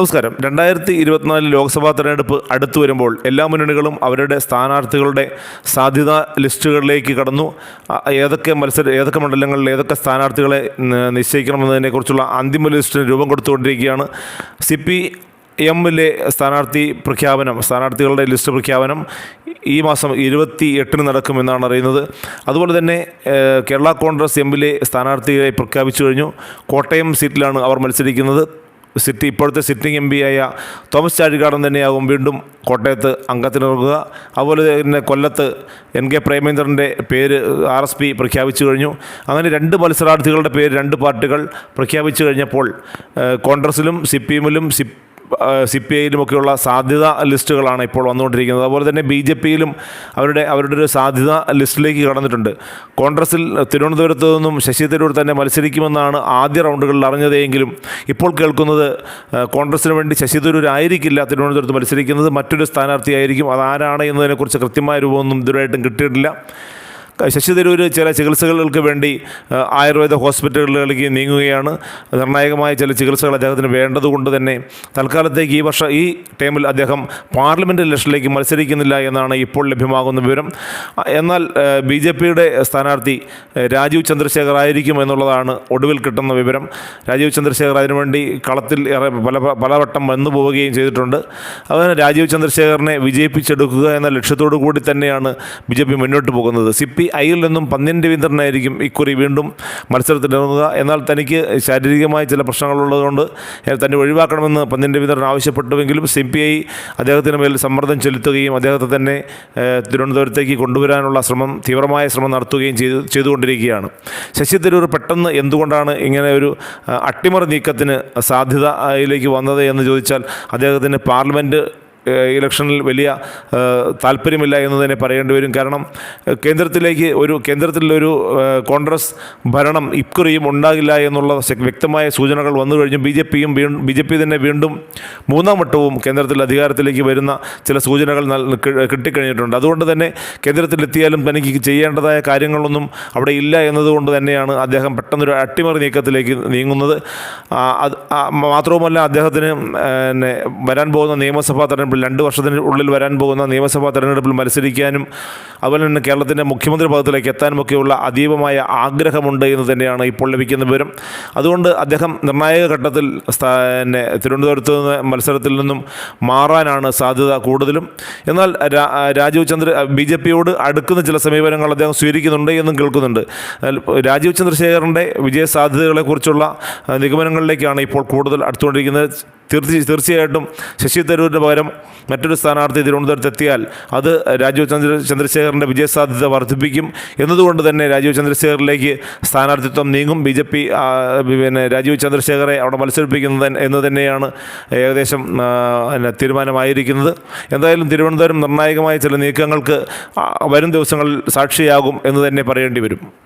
നമസ്കാരം. രണ്ടായിരത്തി ഇരുപത്തിനാല് ലോക്സഭാ തെരഞ്ഞെടുപ്പ് അടുത്തു വരുമ്പോൾ എല്ലാ മുന്നണികളും അവരുടെ സ്ഥാനാർത്ഥികളുടെ സാധ്യതാ ലിസ്റ്റുകളിലേക്ക് കടന്നു. ഏതൊക്കെ മത്സര ഏതൊക്കെ മണ്ഡലങ്ങളിൽ ഏതൊക്കെ സ്ഥാനാർത്ഥികളെ നിശ്ചയിക്കണമെന്നതിനെക്കുറിച്ചുള്ള അന്തിമ ലിസ്റ്റിന് രൂപം കൊടുത്തുകൊണ്ടിരിക്കുകയാണ്. സി പി എമ്മിലെ സ്ഥാനാർത്ഥി പ്രഖ്യാപനം സ്ഥാനാർത്ഥികളുടെ ലിസ്റ്റ് പ്രഖ്യാപനം ഈ മാസം ഇരുപത്തി എട്ടിന് നടക്കുമെന്നാണ് അറിയുന്നത്. അതുപോലെ തന്നെ കേരള കോൺഗ്രസ് എമ്മിലെ സ്ഥാനാർത്ഥിയെ പ്രഖ്യാപിച്ചു കഴിഞ്ഞു. കോട്ടയം സീറ്റിലാണ് അവർ മത്സരിക്കുന്നത്. സിറ്റി ഇപ്പോഴത്തെ സിറ്റിംഗ് എം ആയ തോമസ് ചാഴികാടൻ തന്നെയാകും വീണ്ടും കോട്ടയത്ത് അംഗത്തിനിറങ്ങുക. അതുപോലെ തന്നെ കൊല്ലത്ത് എൻ കെ പ്രേമേന്ദ്രന്റെ പേര് ആർ എസ് പി പ്രഖ്യാപിച്ചു കഴിഞ്ഞു. അങ്ങനെ രണ്ട് മത്സരാർത്ഥികളുടെ പേര് രണ്ട് പാർട്ടികൾ പ്രഖ്യാപിച്ചു കഴിഞ്ഞപ്പോൾ കോൺഗ്രസിലും സി പി എമ്മിലും സി സി പി ഐയിലുമൊക്കെയുള്ള സാധ്യത ലിസ്റ്റുകളാണ് ഇപ്പോൾ വന്നുകൊണ്ടിരിക്കുന്നത്. അതുപോലെ തന്നെ ബി ജെ പിയിലും അവരുടെ അവരുടെ ഒരു സാധ്യത ലിസ്റ്റിലേക്ക് കടന്നിട്ടുണ്ട്. കോൺഗ്രസിൽ തിരുവനന്തപുരത്ത് നിന്നും ശശി തരൂർ തന്നെ മത്സരിക്കുമെന്നാണ് ആദ്യ റൗണ്ടുകളിൽ അറിഞ്ഞതെങ്കിലും ഇപ്പോൾ കേൾക്കുന്നത് കോൺഗ്രസിന് വേണ്ടി ശശി തരൂർ ആയിരിക്കില്ല തിരുവനന്തപുരത്ത് മത്സരിക്കുന്നത്. മറ്റൊരു സ്ഥാനാർത്ഥിയായിരിക്കും. അതാരാണ് എന്നതിനെക്കുറിച്ച് കൃത്യമായ രൂപമൊന്നും ഇതുവരെയായിട്ടും കിട്ടിയിട്ടില്ല. ശശി തരൂർ ചില ചികിത്സകൾക്ക് വേണ്ടി ആയുർവേദ ഹോസ്പിറ്റലുകളിലേക്ക് നീങ്ങുകയാണ്. നിർണായകമായ ചില ചികിത്സകൾ അദ്ദേഹത്തിന് വേണ്ടതുകൊണ്ട് തന്നെ തൽക്കാലത്തേക്ക് ഈ വർഷം ഈ ടൈമിൽ അദ്ദേഹം പാർലമെന്റ് ഇലക്ഷനിലേക്ക് മത്സരിക്കുന്നില്ല എന്നാണ് ഇപ്പോൾ ലഭ്യമാകുന്ന വിവരം. എന്നാൽ ബി ജെ പിയുടെ സ്ഥാനാർത്ഥി രാജീവ് ചന്ദ്രശേഖർ ആയിരിക്കും എന്നുള്ളതാണ് ഒടുവിൽ കിട്ടുന്ന വിവരം. രാജീവ് ചന്ദ്രശേഖർ അതിനുവേണ്ടി കളത്തിൽ പല പലവട്ടം വന്നു പോവുകയും ചെയ്തിട്ടുണ്ട്. അതുപോലെ രാജീവ് ചന്ദ്രശേഖറിനെ വിജയിപ്പിച്ചെടുക്കുക എന്ന ലക്ഷ്യത്തോടു കൂടി തന്നെയാണ് ബി ജെ പി മുന്നോട്ട് പോകുന്നത്. സി പി ഐയിൽ നിന്നും പന്ന്യൻ രവീന്ദ്രനായിരിക്കും ഇക്കുറി വീണ്ടും മത്സരത്തിനിറങ്ങുക എന്നാൽ തനിക്ക് ശാരീരികമായ ചില പ്രശ്നങ്ങളുള്ളതുകൊണ്ട് തന്നെ ഒഴിവാക്കണമെന്ന് പന്ന്യൻ രവീന്ദ്രൻ ആവശ്യപ്പെട്ടുവെങ്കിലും സി പി ഐ അദ്ദേഹത്തിന് മേൽ സമ്മർദ്ദം ചെലുത്തുകയും അദ്ദേഹത്തെ തന്നെ തിരുവനന്തപുരത്തേക്ക് കൊണ്ടുവരാനുള്ള ശ്രമം തീവ്രമായ ശ്രമം നടത്തുകയും ചെയ്തു ചെയ്തുകൊണ്ടിരിക്കുകയാണ്. ശശി തരൂർ പെട്ടെന്ന് എന്തുകൊണ്ടാണ് ഇങ്ങനെ ഒരു അട്ടിമറി നീക്കത്തിന് സാധ്യതയിലേക്ക് വന്നത് എന്ന് ചോദിച്ചാൽ അദ്ദേഹത്തിന് പാർലമെന്റ് ഇലക്ഷനിൽ വലിയ താല്പര്യമില്ല എന്ന് തന്നെ പറയേണ്ടി വരും. കാരണം കേന്ദ്രത്തിലേക്ക് ഒരു കേന്ദ്രത്തിലൊരു കോൺഗ്രസ് ഭരണം ഇക്കുറിയും ഉണ്ടാകില്ല എന്നുള്ള വ്യക്തമായ സൂചനകൾ വന്നു കഴിഞ്ഞു. ബി ജെ പിയും ബി ജെ പി തന്നെ വീണ്ടും മൂന്നാം വട്ടവും കേന്ദ്രത്തിൽ അധികാരത്തിലേക്ക് വരുന്ന ചില സൂചനകൾ കിട്ടിക്കഴിഞ്ഞിട്ടുണ്ട്. അതുകൊണ്ട് തന്നെ കേന്ദ്രത്തിലെത്തിയാലും തനിക്ക് ചെയ്യേണ്ടതായ കാര്യങ്ങളൊന്നും അവിടെ ഇല്ല എന്നതുകൊണ്ട് തന്നെയാണ് അദ്ദേഹം പെട്ടെന്നൊരു അട്ടിമറി നീക്കത്തിലേക്ക് നീങ്ങുന്നത്. മാത്രവുമല്ല അദ്ദേഹത്തിന് വരാൻ പോകുന്ന നിയമസഭാ തെരഞ്ഞെടുപ്പിൽ രണ്ട് വർഷത്തിനുള്ളിൽ വരാൻ പോകുന്ന നിയമസഭാ തെരഞ്ഞെടുപ്പിൽ മത്സരിക്കാനും അതുപോലെ തന്നെ കേരളത്തിന്റെ മുഖ്യമന്ത്രി പദത്തിലേക്ക് എത്താനുമൊക്കെയുള്ള അതീവമായ ആഗ്രഹമുണ്ട് എന്ന് തന്നെയാണ് ഇപ്പോൾ ലഭിക്കുന്ന വിവരം. അതുകൊണ്ട് അദ്ദേഹം നിർണായക ഘട്ടത്തിൽ പിന്നെ തിരുവനന്തപുരത്ത് നിന്ന് മത്സരത്തിൽ നിന്നും മാറാനാണ് സാധ്യത കൂടുതലും. എന്നാൽ രാജീവ് ചന്ദ്ര ബി ജെ പിയോട് അടുക്കുന്ന ചില സമീപനങ്ങൾ അദ്ദേഹം സ്വീകരിക്കുന്നുണ്ട് എന്നും കേൾക്കുന്നുണ്ട്. രാജീവ് ചന്ദ്രശേഖറിന്റെ വിജയ സാധ്യതകളെക്കുറിച്ചുള്ള നിഗമനങ്ങളിലേക്കാണ് ഇപ്പോൾ കൂടുതൽ അടുത്തുകൊണ്ടിരിക്കുന്നത്. തീർച്ച തീർച്ചയായിട്ടും ശശി തരൂരിന് പകരം മറ്റൊരു സ്ഥാനാർത്ഥി തിരുവനന്തപുരത്ത് എത്തിയാൽ അത് രാജീവ് ചന്ദ്ര ചന്ദ്രശേഖറിന്റെ വിജയസാധ്യത വർദ്ധിപ്പിക്കും. എന്നതുകൊണ്ട് തന്നെ രാജീവ് ചന്ദ്രശേഖറിലേക്ക് സ്ഥാനാർത്ഥിത്വം നീങ്ങും. ബി ജെ പി പിന്നെ രാജീവ് ചന്ദ്രശേഖറെ അവിടെ മത്സരിപ്പിക്കുന്നത് എന്ന് തന്നെയാണ് ഏകദേശം തീരുമാനമായിരിക്കുന്നത്. എന്തായാലും തിരുവനന്തപുരം നിർണായകമായ ചില നീക്കങ്ങൾക്ക് വരും ദിവസങ്ങളിൽ സാക്ഷിയാകും എന്ന് തന്നെ പറയേണ്ടി വരും.